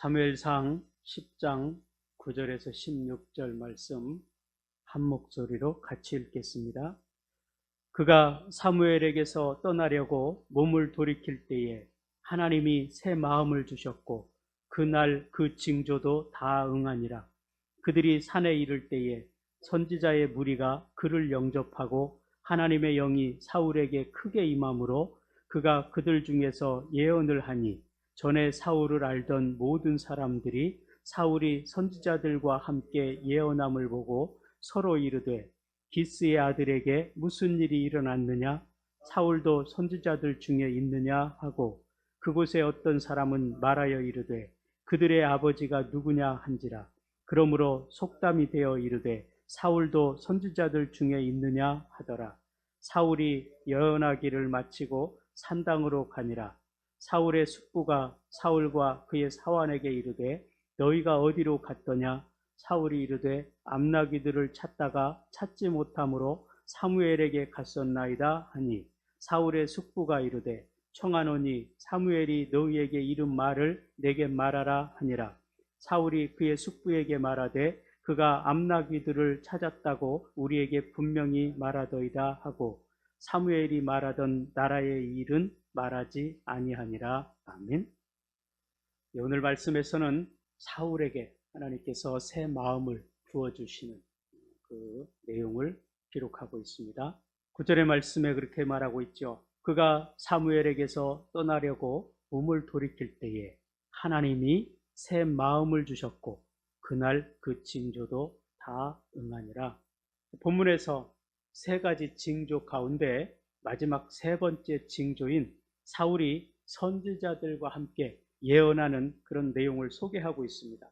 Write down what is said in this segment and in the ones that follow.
사무엘상 10장 9절에서 16절 말씀 한 목소리로 같이 읽겠습니다. 그가 사무엘에게서 떠나려고 몸을 돌이킬 때에 하나님이 새 마음을 주셨고 그날 그 징조도 다 응하니라. 그들이 산에 이를 때에 선지자의 무리가 그를 영접하고 하나님의 영이 사울에게 크게 임함으로 그가 그들 중에서 예언을 하니 전에 사울을 알던 모든 사람들이 사울이 선지자들과 함께 예언함을 보고 서로 이르되 기스의 아들에게 무슨 일이 일어났느냐? 사울도 선지자들 중에 있느냐? 하고 그곳에 어떤 사람은 말하여 이르되 그들의 아버지가 누구냐 한지라. 그러므로 속담이 되어 이르되 사울도 선지자들 중에 있느냐? 하더라. 사울이 예언하기를 마치고 산당으로 가니라 사울의 숙부가 사울과 그의 사환에게 이르되 너희가 어디로 갔더냐? 사울이 이르되 암나기들을 찾다가 찾지 못함으로 사무엘에게 갔었나이다 하니. 사울의 숙부가 이르되 청하노니 사무엘이 너희에게 이른 말을 내게 말하라 하니라. 사울이 그의 숙부에게 말하되 그가 암나기들을 찾았다고 우리에게 분명히 말하더이다 하고 사무엘이 말하던 나라의 일은 말하지 아니하니라. 아멘. 예, 오늘 말씀에서는 사울에게 하나님께서 새 마음을 부어주시는 그 내용을 기록하고 있습니다. 구절의 말씀에 그렇게 말하고 있죠. 그가 사무엘에게서 떠나려고 몸을 돌이킬 때에 하나님이 새 마음을 주셨고 그날 그 징조도 다 응하니라. 본문에서 세 가지 징조 가운데 마지막 세 번째 징조인 사울이 선지자들과 함께 예언하는 그런 내용을 소개하고 있습니다.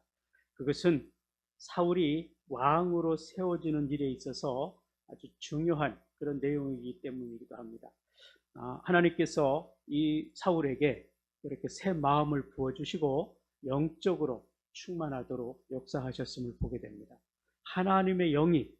그것은 사울이 왕으로 세워지는 일에 있어서 아주 중요한 그런 내용이기 때문이기도 합니다. 아, 하나님께서 이 사울에게 이렇게 새 마음을 부어주시고 영적으로 충만하도록 역사하셨음을 보게 됩니다. 하나님의 영이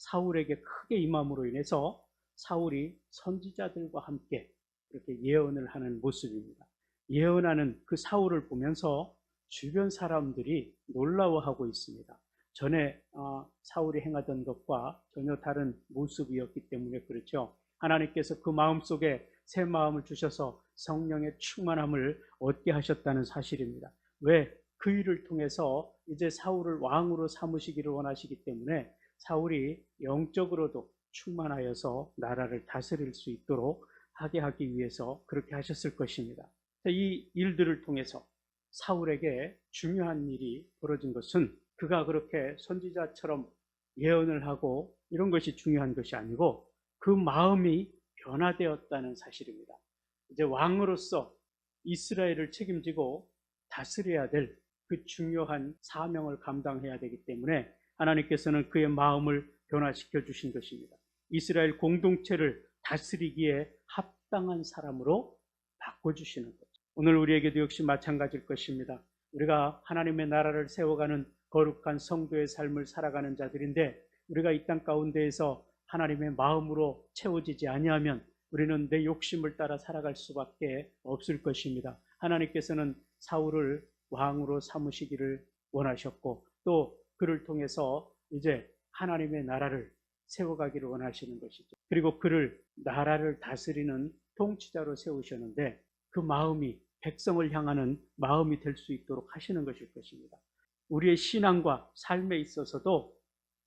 사울에게 크게 임함으로 인해서 사울이 선지자들과 함께 이렇게 예언을 하는 모습입니다. 예언하는 그 사울을 보면서 주변 사람들이 놀라워하고 있습니다. 전에 어, 사울이 행하던 것과 전혀 다른 모습이었기 때문에 그렇죠. 하나님께서 그 마음 속에 새 마음을 주셔서 성령의 충만함을 얻게 하셨다는 사실입니다. 왜? 그 일을 통해서 이제 사울을 왕으로 삼으시기를 원하시기 때문에 사울이 영적으로도 충만하여서 나라를 다스릴 수 있도록 하게 하기 위해서 그렇게 하셨을 것입니다. 이 일들을 통해서 사울에게 중요한 일이 벌어진 것은 그가 그렇게 선지자처럼 예언을 하고 이런 것이 중요한 것이 아니고 그 마음이 변화되었다는 사실입니다. 이제 왕으로서 이스라엘을 책임지고 다스려야 될 그 중요한 사명을 감당해야 되기 때문에 하나님께서는 그의 마음을 변화시켜 주신 것입니다. 이스라엘 공동체를 다스리기에 합당한 사람으로 바꿔주시는 거죠. 오늘 우리에게도 역시 마찬가지일 것입니다. 우리가 하나님의 나라를 세워가는 거룩한 성도의 삶을 살아가는 자들인데 우리가 이 땅 가운데에서 하나님의 마음으로 채워지지 아니하면 우리는 내 욕심을 따라 살아갈 수밖에 없을 것입니다. 하나님께서는 사울을 왕으로 삼으시기를 원하셨고 또 그를 통해서 이제 하나님의 나라를 세워가기를 원하시는 것이죠. 그리고 그를 나라를 다스리는 통치자로 세우셨는데 그 마음이 백성을 향하는 마음이 될 수 있도록 하시는 것일 것입니다. 우리의 신앙과 삶에 있어서도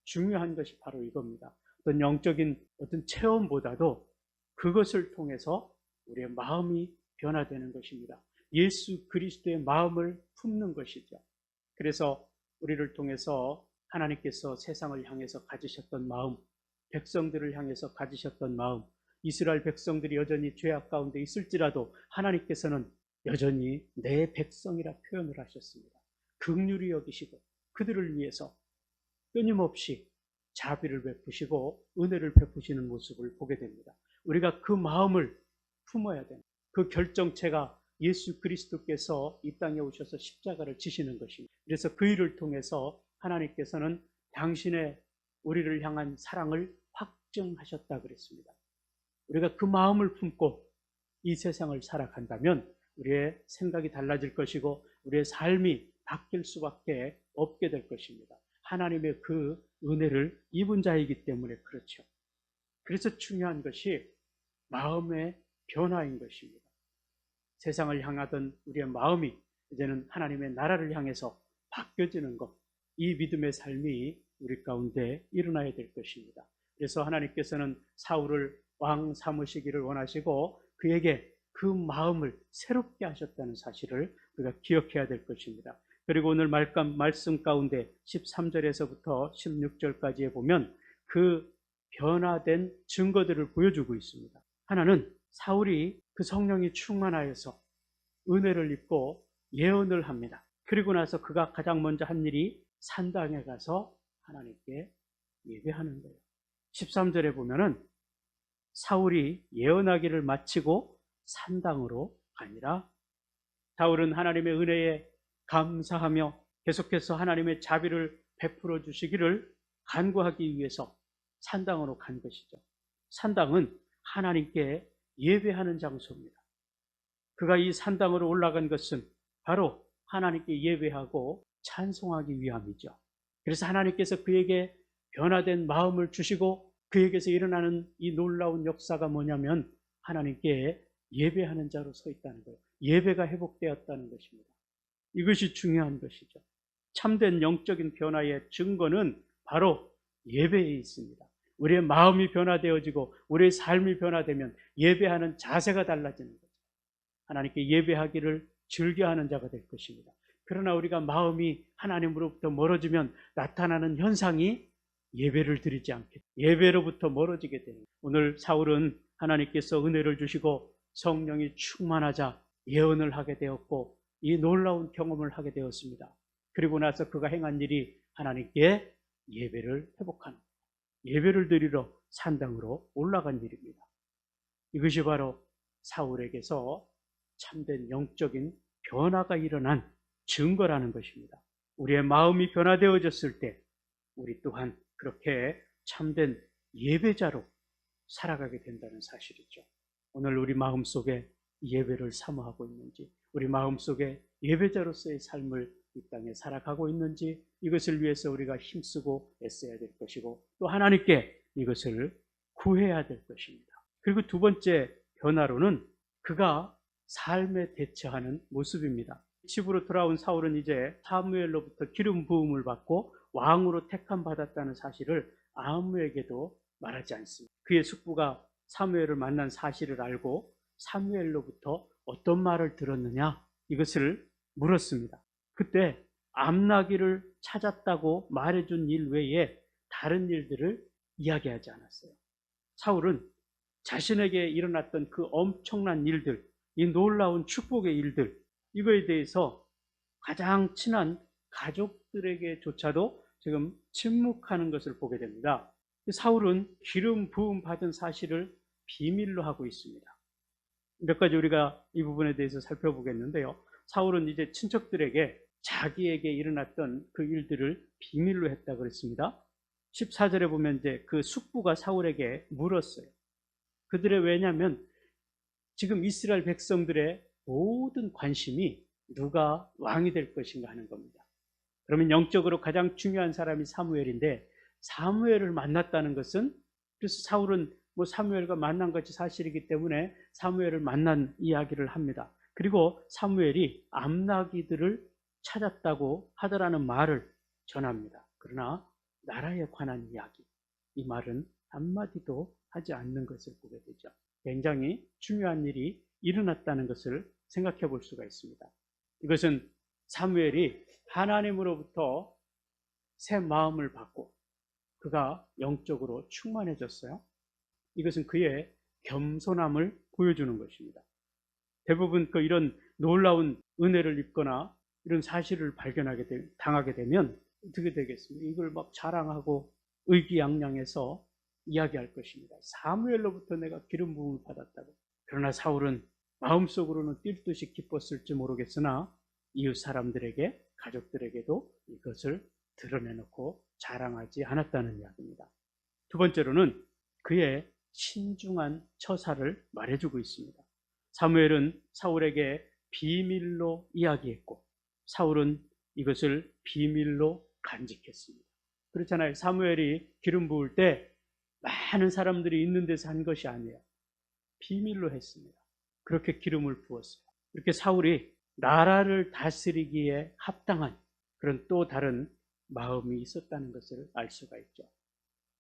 중요한 것이 바로 이겁니다. 어떤 영적인 어떤 체험보다도 그것을 통해서 우리의 마음이 변화되는 것입니다. 예수 그리스도의 마음을 품는 것이죠. 그래서 우리를 통해서 하나님께서 세상을 향해서 가지셨던 마음, 백성들을 향해서 가지셨던 마음, 이스라엘 백성들이 여전히 죄악 가운데 있을지라도 하나님께서는 여전히 내 백성이라 표현을 하셨습니다. 극률이 여기시고 그들을 위해서 끊임없이 자비를 베푸시고 은혜를 베푸시는 모습을 보게 됩니다. 우리가 그 마음을 품어야 됩니다. 그 결정체가 예수 그리스도께서 이 땅에 오셔서 십자가를 지시는 것입니다. 그래서 그 일을 통해서 하나님께서는 당신의 우리를 향한 사랑을 확증하셨다 그랬습니다. 우리가 그 마음을 품고 이 세상을 살아간다면 우리의 생각이 달라질 것이고 우리의 삶이 바뀔 수밖에 없게 될 것입니다. 하나님의 그 은혜를 입은 자이기 때문에 그렇죠. 그래서 중요한 것이 마음의 변화인 것입니다. 세상을 향하던 우리의 마음이 이제는 하나님의 나라를 향해서 바뀌어지는 것, 이 믿음의 삶이 우리 가운데 일어나야 될 것입니다. 그래서 하나님께서는 사울을 왕 삼으시기를 원하시고 그에게 그 마음을 새롭게 하셨다는 사실을 우리가 기억해야 될 것입니다. 그리고 오늘 말씀 가운데 13절에서부터 16절까지에 보면 그 변화된 증거들을 보여주고 있습니다. 하나는 사울이 그 성령이 충만하여서 은혜를 입고 예언을 합니다. 그리고 나서 그가 가장 먼저 한 일이 산당에 가서 하나님께 예배하는 거예요. 13절에 보면은 사울이 예언하기를 마치고 산당으로 가니라. 사울은 하나님의 은혜에 감사하며 계속해서 하나님의 자비를 베풀어 주시기를 간구하기 위해서 산당으로 간 것이죠. 산당은 하나님께 예배하는 장소입니다. 그가 이 산당으로 올라간 것은 바로 하나님께 예배하고 찬송하기 위함이죠. 그래서 하나님께서 그에게 변화된 마음을 주시고 그에게서 일어나는 이 놀라운 역사가 뭐냐면 하나님께 예배하는 자로 서 있다는 거예요. 예배가 회복되었다는 것입니다. 이것이 중요한 것이죠. 참된 영적인 변화의 증거는 바로 예배에 있습니다. 우리의 마음이 변화되어지고 우리의 삶이 변화되면 예배하는 자세가 달라지는 거죠. 하나님께 예배하기를 즐겨하는 자가 될 것입니다. 그러나 우리가 마음이 하나님으로부터 멀어지면 나타나는 현상이 예배를 드리지 않게 예배로부터 멀어지게 되는 오늘 사울은 하나님께서 은혜를 주시고 성령이 충만하자 예언을 하게 되었고 이 놀라운 경험을 하게 되었습니다. 그리고 나서 그가 행한 일이 하나님께 예배를 회복하는 예배를 드리러 산당으로 올라간 일입니다. 이것이 바로 사울에게서 참된 영적인 변화가 일어난 증거라는 것입니다. 우리의 마음이 변화되어졌을 때 우리 또한 그렇게 참된 예배자로 살아가게 된다는 사실이죠. 오늘 우리 마음 속에 예배를 사모하고 있는지, 우리 마음 속에 예배자로서의 삶을 이 땅에 살아가고 있는지 이것을 위해서 우리가 힘쓰고 애써야 될 것이고 또 하나님께 이것을 구해야 될 것입니다. 그리고 두 번째 변화로는 그가 삶에 대처하는 모습입니다. 집으로 돌아온 사울은 이제 사무엘로부터 기름 부음을 받고 왕으로 택함 받았다는 사실을 아무에게도 말하지 않습니다. 그의 숙부가 사무엘을 만난 사실을 알고 사무엘로부터 어떤 말을 들었느냐 이것을 물었습니다. 그때 암나기를 찾았다고 말해준 일 외에 다른 일들을 이야기하지 않았어요. 사울은 자신에게 일어났던 그 엄청난 일들, 이 놀라운 축복의 일들, 이거에 대해서 가장 친한 가족들에게조차도 지금 침묵하는 것을 보게 됩니다. 사울은 기름 부음 받은 사실을 비밀로 하고 있습니다. 몇 가지 우리가 이 부분에 대해서 살펴보겠는데요. 사울은 이제 친척들에게 자기에게 일어났던 그 일들을 비밀로 했다 그랬습니다. 14절에 보면 이제 그 숙부가 사울에게 물었어요. 그들의 왜냐면 지금 이스라엘 백성들의 모든 관심이 누가 왕이 될 것인가 하는 겁니다. 그러면 영적으로 가장 중요한 사람이 사무엘인데 사무엘을 만났다는 것은 그래서 사울은 뭐 사무엘과 만난 것이 사실이기 때문에 사무엘을 만난 이야기를 합니다. 그리고 사무엘이 암나기들을 찾았다고 하더라는 말을 전합니다. 그러나 나라에 관한 이야기, 이 말은 한마디도 하지 않는 것을 보게 되죠. 굉장히 중요한 일이 일어났다는 것을 생각해 볼 수가 있습니다. 이것은 사무엘이 하나님으로부터 새 마음을 받고 그가 영적으로 충만해졌어요. 이것은 그의 겸손함을 보여주는 것입니다. 대부분 그 이런 놀라운 은혜를 입거나 이런 사실을 발견하게 되, 당하게 되면 어떻게 되겠습니까? 이걸 막 자랑하고 의기양양해서 이야기할 것입니다. 사무엘로부터 내가 기름 부음을 받았다고. 그러나 사울은 마음속으로는 뛸 듯이 기뻤을지 모르겠으나 이웃 사람들에게 가족들에게도 이것을 드러내놓고 자랑하지 않았다는 이야기입니다. 두 번째로는 그의 신중한 처사를 말해주고 있습니다. 사무엘은 사울에게 비밀로 이야기했고 사울은 이것을 비밀로 간직했습니다. 그렇잖아요. 사무엘이 기름 부을 때 많은 사람들이 있는 데서 한 것이 아니에요. 비밀로 했습니다. 그렇게 기름을 부었어요. 이렇게 사울이 나라를 다스리기에 합당한 그런 또 다른 마음이 있었다는 것을 알 수가 있죠.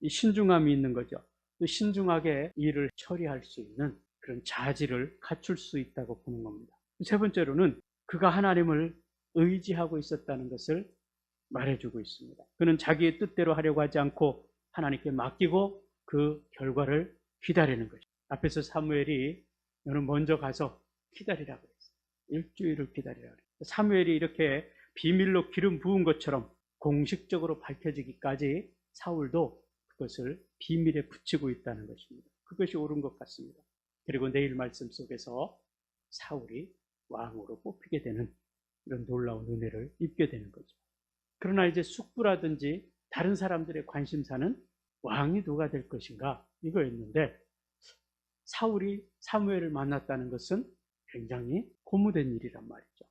이 신중함이 있는 거죠. 또 신중하게 일을 처리할 수 있는 그런 자질을 갖출 수 있다고 보는 겁니다. 세 번째로는 그가 하나님을 의지하고 있었다는 것을 말해주고 있습니다. 그는 자기의 뜻대로 하려고 하지 않고 하나님께 맡기고 그 결과를 기다리는 거죠. 앞에서 사무엘이 너는 먼저 가서 기다리라고 했어요. 일주일을 기다리라고 했어요. 사무엘이 이렇게 비밀로 기름 부은 것처럼 공식적으로 밝혀지기까지 사울도 그것을 비밀에 붙이고 있다는 것입니다. 그것이 옳은 것 같습니다. 그리고 내일 말씀 속에서 사울이 왕으로 뽑히게 되는 이런 놀라운 은혜를 입게 되는 거죠. 그러나 이제 숙부라든지 다른 사람들의 관심사는 왕이 누가 될 것인가 이거였는데 사울이 사무엘을 만났다는 것은 굉장히 고무된 일이란 말이죠.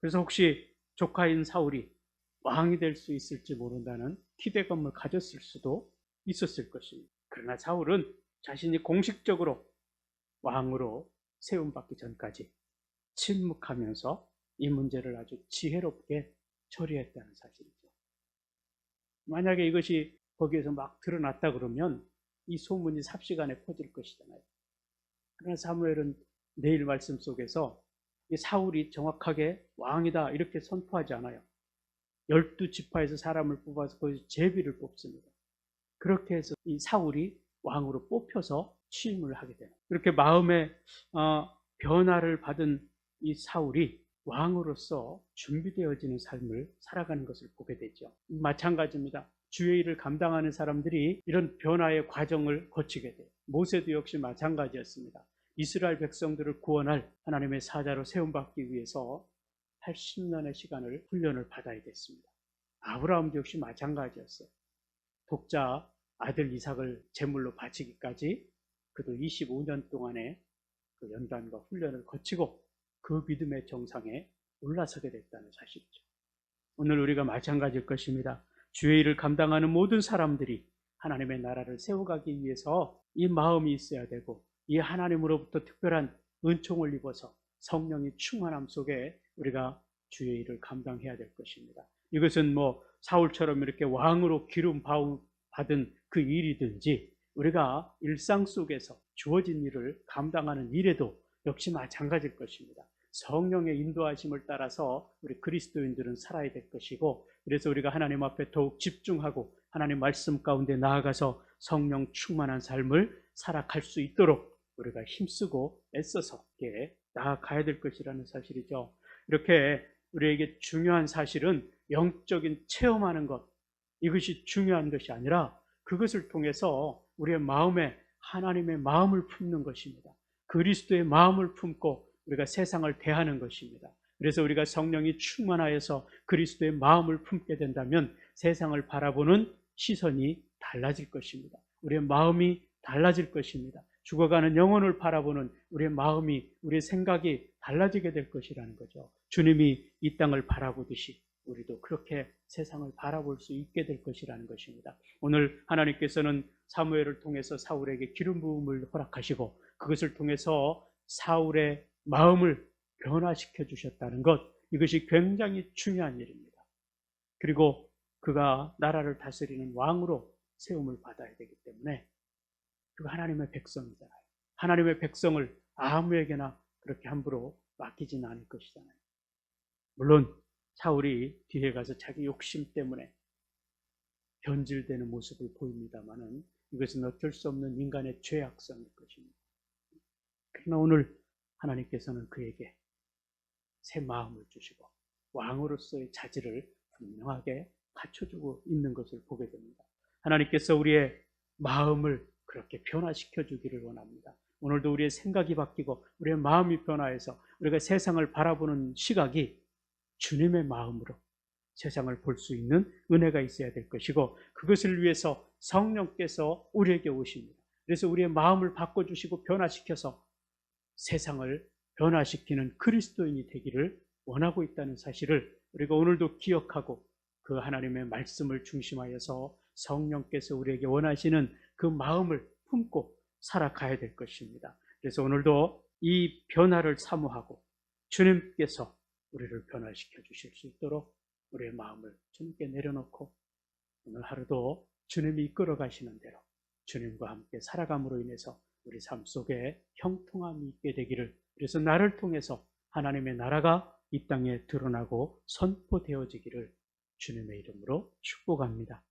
그래서 혹시 조카인 사울이 왕이 될 수 있을지 모른다는 기대감을 가졌을 수도 있었을 것입니다. 그러나 사울은 자신이 공식적으로 왕으로 세움받기 전까지 침묵하면서 이 문제를 아주 지혜롭게 처리했다는 사실이죠. 만약에 이것이 거기에서 막 드러났다 그러면 이 소문이 삽시간에 퍼질 것이잖아요. 그러나 사무엘은 내일 말씀 속에서 이 사울이 정확하게 왕이다 이렇게 선포하지 않아요. 열두 지파에서 사람을 뽑아서 거기서 제비를 뽑습니다. 그렇게 해서 이 사울이 왕으로 뽑혀서 취임을 하게 돼요. 그렇게 마음의 어, 변화를 받은 이 사울이 왕으로서 준비되어지는 삶을 살아가는 것을 보게 되죠. 마찬가지입니다. 주의 일을 감당하는 사람들이 이런 변화의 과정을 거치게 돼요. 모세도 역시 마찬가지였습니다. 이스라엘 백성들을 구원할 하나님의 사자로 세움받기 위해서 80년의 시간을 훈련을 받아야 됐습니다. 아브라함도 역시 마찬가지였어요. 독자 아들 이삭을 제물로 바치기까지 그도 25년 동안의 그 연단과 훈련을 거치고 그 믿음의 정상에 올라서게 됐다는 사실이죠. 오늘 우리가 마찬가지일 것입니다. 주의 일을 감당하는 모든 사람들이 하나님의 나라를 세워가기 위해서 이 마음이 있어야 되고 이 하나님으로부터 특별한 은총을 입어서 성령이 충만함 속에 우리가 주의 일을 감당해야 될 것입니다. 이것은 뭐 사울처럼 이렇게 왕으로 기름 받은 그 일이든지 우리가 일상 속에서 주어진 일을 감당하는 일에도 역시 마찬가지일 것입니다. 성령의 인도하심을 따라서 우리 그리스도인들은 살아야 될 것이고 그래서 우리가 하나님 앞에 더욱 집중하고 하나님 말씀 가운데 나아가서 성령 충만한 삶을 살아갈 수 있도록 우리가 힘쓰고 애써서 나아가야 될 것이라는 사실이죠. 이렇게 우리에게 중요한 사실은 영적인 체험하는 것 이것이 중요한 것이 아니라 그것을 통해서 우리의 마음에 하나님의 마음을 품는 것입니다. 그리스도의 마음을 품고 우리가 세상을 대하는 것입니다. 그래서 우리가 성령이 충만하여서 그리스도의 마음을 품게 된다면 세상을 바라보는 시선이 달라질 것입니다. 우리의 마음이 달라질 것입니다. 죽어가는 영혼을 바라보는 우리의 마음이, 우리의 생각이 달라지게 될 것이라는 거죠. 주님이 이 땅을 바라보듯이 우리도 그렇게 세상을 바라볼 수 있게 될 것이라는 것입니다. 오늘 하나님께서는 사무엘을 통해서 사울에게 기름 부음을 허락하시고 그것을 통해서 사울의 마음을 변화시켜 주셨다는 것 이것이 굉장히 중요한 일입니다. 그리고 그가 나라를 다스리는 왕으로 세움을 받아야 되기 때문에 그가 하나님의 백성이잖아요. 하나님의 백성을 아무에게나 그렇게 함부로 맡기지는 않을 것이잖아요. 물론 사울이 뒤에 가서 자기 욕심 때문에 변질되는 모습을 보입니다만은 이것은 어쩔 수 없는 인간의 죄악성일 것입니다. 그러나 오늘 하나님께서는 그에게 새 마음을 주시고 왕으로서의 자질을 분명하게 갖춰주고 있는 것을 보게 됩니다. 하나님께서 우리의 마음을 그렇게 변화시켜 주기를 원합니다. 오늘도 우리의 생각이 바뀌고 우리의 마음이 변화해서 우리가 세상을 바라보는 시각이 주님의 마음으로 세상을 볼 수 있는 은혜가 있어야 될 것이고 그것을 위해서 성령께서 우리에게 오십니다. 그래서 우리의 마음을 바꿔주시고 변화시켜서 세상을 변화시키는 그리스도인이 되기를 원하고 있다는 사실을 우리가 오늘도 기억하고 그 하나님의 말씀을 중심하여서 성령께서 우리에게 원하시는 그 마음을 품고 살아가야 될 것입니다. 그래서 오늘도 이 변화를 사모하고 주님께서 우리를 변화시켜 주실 수 있도록 우리의 마음을 주님께 내려놓고 오늘 하루도 주님이 이끌어 가시는 대로 주님과 함께 살아감으로 인해서 우리 삶 속에 형통함이 있게 되기를 그래서 나를 통해서 하나님의 나라가 이 땅에 드러나고 선포되어지기를 주님의 이름으로 축복합니다.